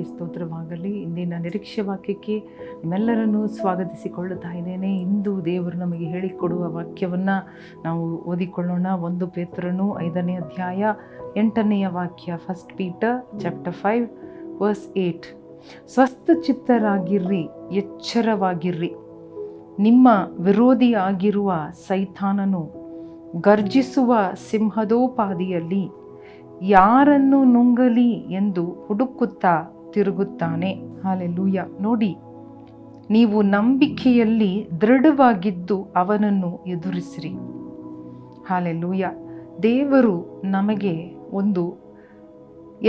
ನಾಮಕ್ಕೆ ಸ್ತೋತ್ರವಾಗಲಿ. ಇಂದಿನ ನಿರೀಕ್ಷೆ ವಾಕ್ಯಕ್ಕೆ ನಿಮ್ಮೆಲ್ಲರನ್ನೂ ಸ್ವಾಗತಿಸಿಕೊಳ್ಳುತ್ತಾ ಇದ್ದೇನೆ. ಇಂದು ದೇವರು ನಮಗೆ ಹೇಳಿಕೊಡುವ ವಾಕ್ಯವನ್ನು ನಾವು ಓದಿಕೊಳ್ಳೋಣ. ಒಂದು ಪೇತ್ರನು ಐದನೇ ಅಧ್ಯಾಯ ಎಂಟನೆಯ ವಾಕ್ಯ first Peter chapter five verse eight ಸ್ವಸ್ಥ ಚಿತ್ತರಾಗಿರ್ರಿ ಎಚ್ಚರವಾಗಿರ್ರಿ. ನಿಮ್ಮ ವಿರೋಧಿಯಾಗಿರುವ ಸೈತಾನನು ಗರ್ಜಿಸುವ ಸಿಂಹದೋಪಾದಿಯಲ್ಲಿ ಯಾರನ್ನು ನುಂಗಲಿ ಎಂದು ಹುಡುಕುತ್ತಾ ತಿರುಗುತ್ತಾನೆ. ಹಾಲೆಲ್ಲೂಯ್ಯ ನೋಡಿ, ನೀವು ನಂಬಿಕೆಯಲ್ಲಿ ದೃಢವಾಗಿದ್ದು ಅವನನ್ನು ಎದುರಿಸಿರಿ. ಹಾಲೆಲ್ಲೂಯ್ಯ ದೇವರು ನಮಗೆ ಒಂದು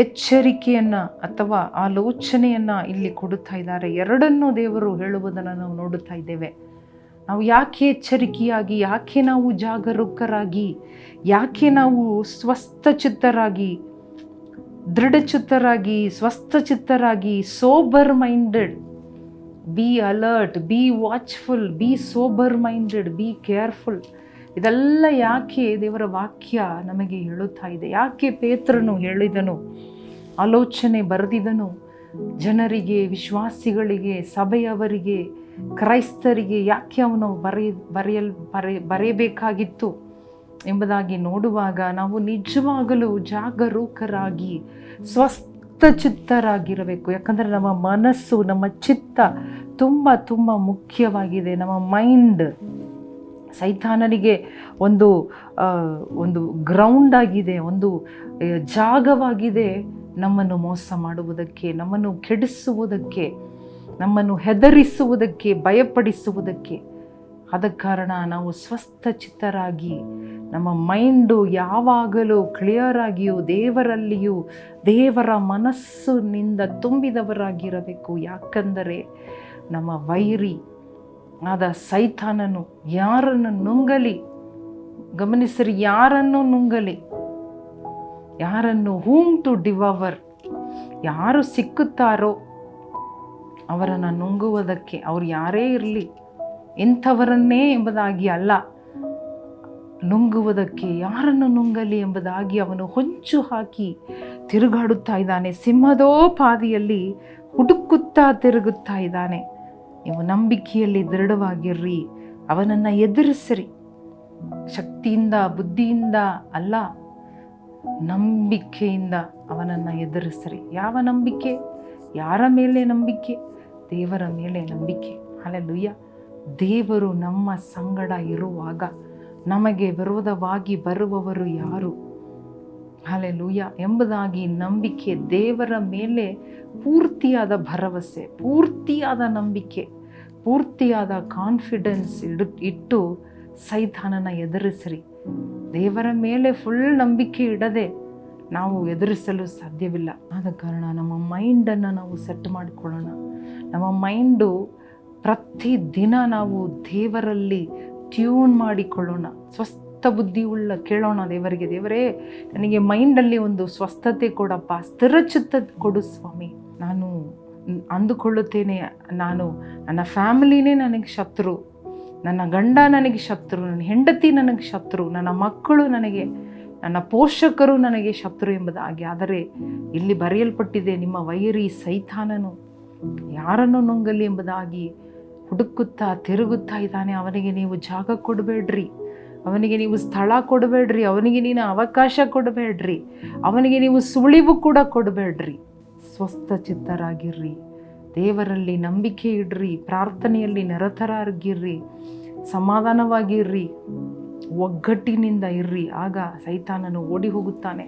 ಎಚ್ಚರಿಕೆಯನ್ನು ಅಥವಾ ಆಲೋಚನೆಯನ್ನು ಇಲ್ಲಿ ಕೊಡುತ್ತಾ ಇದ್ದಾರೆ. ಎರಡನ್ನೂ ದೇವರು ಹೇಳುವುದನ್ನು ನಾವು ನೋಡುತ್ತಾ ಇದ್ದೇವೆ. ನಾವು ಯಾಕೆ ಎಚ್ಚರಿಕೆಯಾಗಿ, ಯಾಕೆ ನಾವು ಜಾಗರೂಕರಾಗಿ, ಯಾಕೆ ನಾವು ಸ್ವಸ್ಥಚಿತ್ತರಾಗಿ ದೃಢಚಿತ್ತರಾಗಿ, ಸ್ವಸ್ಥಚಿತ್ತರಾಗಿ sober minded be alert be watchful be sober minded be careful ಇದೆಲ್ಲ ಯಾಕೆ ದೇವರ ವಾಕ್ಯ ನಮಗೆ ಹೇಳುತ್ತಾ ಇದೆ? ಯಾಕೆ ಪೇತ್ರನು ಹೇಳಿದನು? ಆಲೋಚನೆ ಬರೆದಿದನು? ಜನರಿಗೆ, ವಿಶ್ವಾಸಿಗಳಿಗೆ, ಸಭೆಯವರಿಗೆ, ಕ್ರೈಸ್ತರಿಗೆ ಯಾಕೆ ಅವನು ಬರೆಯ, ಬರೆಯಲ್, ಬರೆ, ಬರೆಯಬೇಕಾಗಿತ್ತು? ಎಂಬುದಾಗಿ ನೋಡುವಾಗ ನಾವು ನಿಜವಾಗಲೂ ಜಾಗರೂಕರಾಗಿ ಸ್ವಸ್ಥ ಚಿತ್ತರಾಗಿರಬೇಕು ಯಾಕಂದರೆ ನಮ್ಮ ಮನಸ್ಸು, ನಮ್ಮ ಚಿತ್ತ ತುಂಬ ತುಂಬ ಮುಖ್ಯವಾಗಿದೆ. ನಮ್ಮ ಮೈಂಡ್ ಸೈತಾನನಿಗೆ ಒಂದು ಒಂದು ಗ್ರೌಂಡ್ ಆಗಿದೆ, ಒಂದು ಜಾಗವಾಗಿದೆ ನಮ್ಮನ್ನು ಮೋಸ ಮಾಡುವುದಕ್ಕೆ, ನಮ್ಮನ್ನು ಕೆಡಿಸುವುದಕ್ಕೆ, ನಮ್ಮನ್ನು ಹೆದರಿಸುವುದಕ್ಕೆ, ಭಯಪಡಿಸುವುದಕ್ಕೆ. ಆದ ಕಾರಣ ನಾವು ಸ್ವಸ್ಥಚಿತ್ತರಾಗಿ ನಮ್ಮ ಮೈಂಡು ಯಾವಾಗಲೂ ಕ್ಲಿಯರ್ ಆಗಿಯೂ ದೇವರಲ್ಲಿಯೂ ದೇವರ ಮನಸ್ಸಿನಿಂದ ತುಂಬಿದವರಾಗಿರಬೇಕು. ಯಾಕಂದರೆ ನಮ್ಮ ವೈರಿ ಆದ ಸೈತಾನನು ಯಾರನ್ನು ನುಂಗಲಿ? ಗಮನಿಸಿರಿ, ಯಾರನ್ನು ನುಂಗಲಿ? ಯಾರನ್ನು ಹೂಮ್ ಟು ಡಿವವರ್? ಯಾರು ಸಿಕ್ಕುತ್ತಾರೋ ಅವರನ್ನು ನುಂಗುವುದಕ್ಕೆ ಅವ್ರು ಯಾರೇ ಇರಲಿ, ಇಂಥವರನ್ನೇ ಎಂಬುದಾಗಿ ಅಲ್ಲ. ನುಂಗುವುದಕ್ಕೆ ಯಾರನ್ನು ನುಂಗಲಿ ಎಂಬುದಾಗಿ ಅವನು ಹೊಂಚು ಹಾಕಿ ತಿರುಗಾಡುತ್ತಾ ಇದ್ದಾನೆ. ಸಿಂಹದೋಪಾದಿಯಲ್ಲಿ ಹುಡುಕುತ್ತಾ ತಿರುಗುತ್ತಾ ಇದ್ದಾನೆ. ನೀವು ನಂಬಿಕೆಯಲ್ಲಿ ದೃಢವಾಗಿರ್ರಿ, ಅವನನ್ನು ಎದುರಿಸಿರಿ. ಶಕ್ತಿಯಿಂದ, ಬುದ್ಧಿಯಿಂದ ಅಲ್ಲ, ನಂಬಿಕೆಯಿಂದ ಅವನನ್ನು ಎದುರಿಸಿರಿ. ಯಾವ ನಂಬಿಕೆ? ಯಾರ ಮೇಲೆ ನಂಬಿಕೆ? ದೇವರ ಮೇಲೆ ನಂಬಿಕೆ. ಅಲ್ಲ ದೇವರು ನಮ್ಮ ಸಂಗಡ ಇರುವಾಗ ನಮಗೆ ವಿರೋಧವಾಗಿ ಬರುವವರು ಯಾರು? ಅಲೆಲುಯ್ಯ ಎಂಬುದಾಗಿ ನಂಬಿಕೆ ದೇವರ ಮೇಲೆ ಪೂರ್ತಿಯಾದ ಭರವಸೆ, ಪೂರ್ತಿಯಾದ ನಂಬಿಕೆ, ಪೂರ್ತಿಯಾದ ಕಾನ್ಫಿಡೆನ್ಸ್ ಇಡು, ಇಟ್ಟು ಸೈತಾನನ ಎದುರಿಸಿರಿ. ದೇವರ ಮೇಲೆ ಫುಲ್ ನಂಬಿಕೆ ಇಡದೆ ನಾವು ಎದುರಿಸಲು ಸಾಧ್ಯವಿಲ್ಲ. ಆದ ಕಾರಣ ನಮ್ಮ ಮೈಂಡನ್ನು ನಾವು ಸೆಟ್ ಮಾಡಿಕೊಳ್ಳೋಣ. ನಮ್ಮ ಮೈಂಡು ಪ್ರತಿದಿನ ನಾವು ದೇವರಲ್ಲಿ ಟ್ಯೂನ್ ಮಾಡಿಕೊಳ್ಳೋಣ. ಸ್ವಸ್ಥ ಬುದ್ಧಿ ಉಳ್ಳ ಕೇಳೋಣ ದೇವರಿಗೆ. ದೇವರೇ, ನನಗೆ ಮೈಂಡಲ್ಲಿ ಒಂದು ಸ್ವಸ್ಥತೆ ಕೊಡಪ್ಪ. ಸ್ಥಿರಚಿತ್ತ ಕೊಡು ಸ್ವಾಮಿ. ನಾನು ಅಂದುಕೊಳ್ಳುತ್ತೇನೆ. ನಾನು ನನ್ನ ಫ್ಯಾಮಿಲಿನೇ ನನಗೆ ಶತ್ರು. ನನ್ನ ಗಂಡ ನನಗೆ ಶತ್ರು. ನನ್ನ ಹೆಂಡತಿ ನನಗೆ ಶತ್ರು. ನನ್ನ ಮಕ್ಕಳು ನನಗೆ, ನನ್ನ ಪೋಷಕರು ನನಗೆ ಶತ್ರು ಎಂಬುದಾಗಿ ಆದರೆ ಇಲ್ಲಿ ಬರೆಯಲ್ಪಟ್ಟಿದೆ, ನಿಮ್ಮ ವೈರಿ ಸೈತಾನನು. ಯಾರನ್ನು ನುಂಗಲಿ ಎಂಬುದಾಗಿ. ಹುಡುಕುತ್ತಾ ತಿರುಗುತ್ತಾ ಇದ್ದಾನೆ. ಅವನಿಗೆ ನೀವು ಜಾಗ ಕೊಡಬೇಡ್ರಿ. ಅವನಿಗೆ ನೀವು ಸ್ಥಳ ಕೊಡಬೇಡ್ರಿ. ಅವನಿಗೆ ನೀನು ಅವಕಾಶ ಕೊಡಬೇಡ್ರಿ. ಅವನಿಗೆ ನೀವು ಸುಳಿವು ಕೂಡ ಕೊಡಬೇಡ್ರಿ. ಸ್ವಸ್ಥ ಚಿತ್ತರಾಗಿರ್ರಿ. ದೇವರಲ್ಲಿ ನಂಬಿಕೆ ಇಡ್ರಿ. ಪ್ರಾರ್ಥನೆಯಲ್ಲಿ ನಿರತರಾಗಿರ್ರಿ. ಸಮಾಧಾನವಾಗಿರ್ರಿ. ಒಗ್ಗಟ್ಟಿನಿಂದ ಇರ್ರಿ. ಆಗ ಸೈತಾನನು ಓಡಿ ಹೋಗುತ್ತಾನೆ.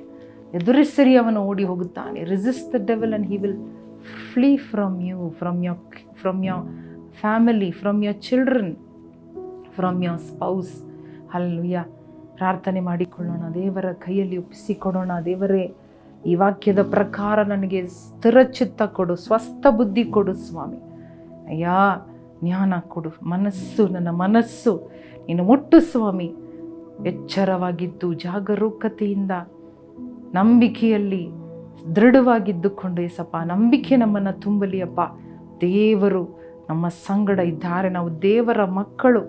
ಎದುರಿಸಿರಿ ಅವನು ಓಡಿ ಹೋಗುತ್ತಾನೆ. Resist the devil and he will flee from you from your from your family from your children from your spouse ಅಲ್ಲುಯ್ಯ ಪ್ರಾರ್ಥನೆ ಮಾಡಿಕೊಳ್ಳೋಣ. ದೇವರ ಕೈಯಲ್ಲಿ ಒಪ್ಪಿಸಿಕೊಡೋಣ. ದೇವರೇ, ಈ ವಾಕ್ಯದ ಪ್ರಕಾರ ನನಗೆ ಸ್ಥಿರಚಿತ್ತ ಕೊಡು, ಸ್ವಸ್ಥ ಬುದ್ಧಿ ಕೊಡು ಸ್ವಾಮಿ. ಅಯ್ಯ, ಜ್ಞಾನ ಕೊಡು, ಮನಸ್ಸು, ನನ್ನ ಮನಸ್ಸು. ನೀನು ಮುಟ್ಟು ಸ್ವಾಮಿ. ಎಚ್ಚರವಾಗಿದ್ದು, ಜಾಗರೂಕತೆಯಿಂದ, ನಂಬಿಕೆಯಲ್ಲಿ ದೃಢವಾಗಿದ್ದುಕೊಂಡು ಸಪ್ಪ ನಂಬಿಕೆ ನಮ್ಮನ್ನು ತುಂಬಲಿ, ಅಪ್ಪ. ದೇವರು ನಮ್ಮ ಸಂಗಡ ಇದ್ದಾರೆ, ನಾವು ದೇವರ ಮಕ್ಕಳು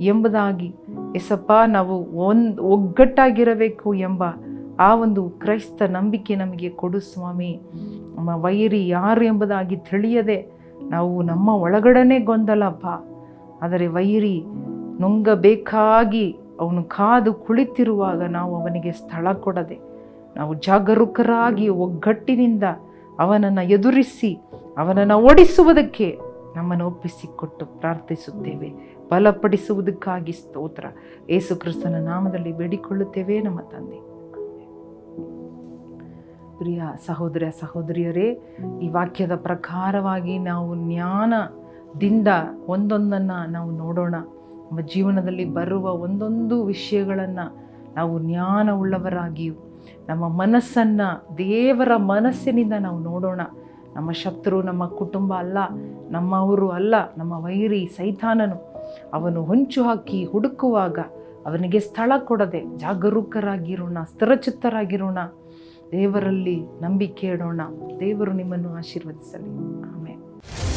ಎಂಬುದಾಗಿ ಎಸಪ್ಪ ನಾವು ಒಂದು ಒಗ್ಗಟ್ಟಾಗಿರಬೇಕು ಎಂಬ ಆ ಒಂದು ಕ್ರೈಸ್ತ ನಂಬಿಕೆ ನಮಗೆ ಕೊಡು ಸ್ವಾಮಿ. ನಮ್ಮ ವೈರಿ ಯಾರು ಎಂಬುದಾಗಿ ತಿಳಿಯದೆ ನಾವು ನಮ್ಮ ಒಳಗಡೆನೇ ಗೊಂದಲಪ್ಪ. ಆದರೆ ವೈರಿ ನುಂಗಬೇಕಾಗಿ ಅವನು ಕಾದು ಕುಳಿತಿರುವಾಗ ನಾವು ಅವನಿಗೆ ಸ್ಥಳ ಕೊಡದೆ, ನಾವು ಜಾಗರೂಕರಾಗಿ ಒಗ್ಗಟ್ಟಿನಿಂದ ಅವನನ್ನು ಎದುರಿಸಿ, ಅವನನ್ನು ಓಡಿಸುವುದಕ್ಕೆ ನಮ್ಮನ್ನು ಒಪ್ಪಿಸಿಕೊಟ್ಟು ಪ್ರಾರ್ಥಿಸುತ್ತೇವೆ. ಬಲಪಡಿಸುವುದಕ್ಕಾಗಿ ಸ್ತೋತ್ರ. ಏಸು ಕ್ರಿಸ್ತನ ನಾಮದಲ್ಲಿ ಬೇಡಿಕೊಳ್ಳುತ್ತೇವೆ ನಮ್ಮ ತಂದೆ. ಪ್ರಿಯ ಸಹೋದರ ಸಹೋದರಿಯರೇ, ಈ ವಾಕ್ಯದ ಪ್ರಕಾರವಾಗಿ ನಾವು ಜ್ಞಾನದಿಂದ ಒಂದೊಂದನ್ನು ನಾವು ನೋಡೋಣ. ನಮ್ಮ ಜೀವನದಲ್ಲಿ ಬರುವ ಒಂದೊಂದು ವಿಷಯಗಳನ್ನು ನಾವು ಜ್ಞಾನವುಳ್ಳವರಾಗಿಯೂ, ನಮ್ಮ ಮನಸ್ಸನ್ನು ದೇವರ ಮನಸ್ಸಿನಿಂದ ನಾವು ನೋಡೋಣ. ನಮ್ಮ ಶತ್ರು, ನಮ್ಮ ಕುಟುಂಬ ಅಲ್ಲ ನಮ್ಮವರು ಅಲ್ಲ, ನಮ್ಮ ವೈರಿ ಸೈತಾನನು. ಅವನು ಹೊಂಚು ಹಾಕಿ ಹುಡುಕುವಾಗ ಅವನಿಗೆ ಸ್ಥಳ ಕೊಡದೆ ಜಾಗರೂಕರಾಗಿರೋಣ, ಸ್ಥಿರಚಿತ್ತರಾಗಿರೋಣ. ದೇವರಲ್ಲಿ ನಂಬಿಕೆ ಇಡೋಣ. ದೇವರು ನಿಮ್ಮನ್ನು ಆಶೀರ್ವದಿಸಲಿ. ಆಮೇಲೆ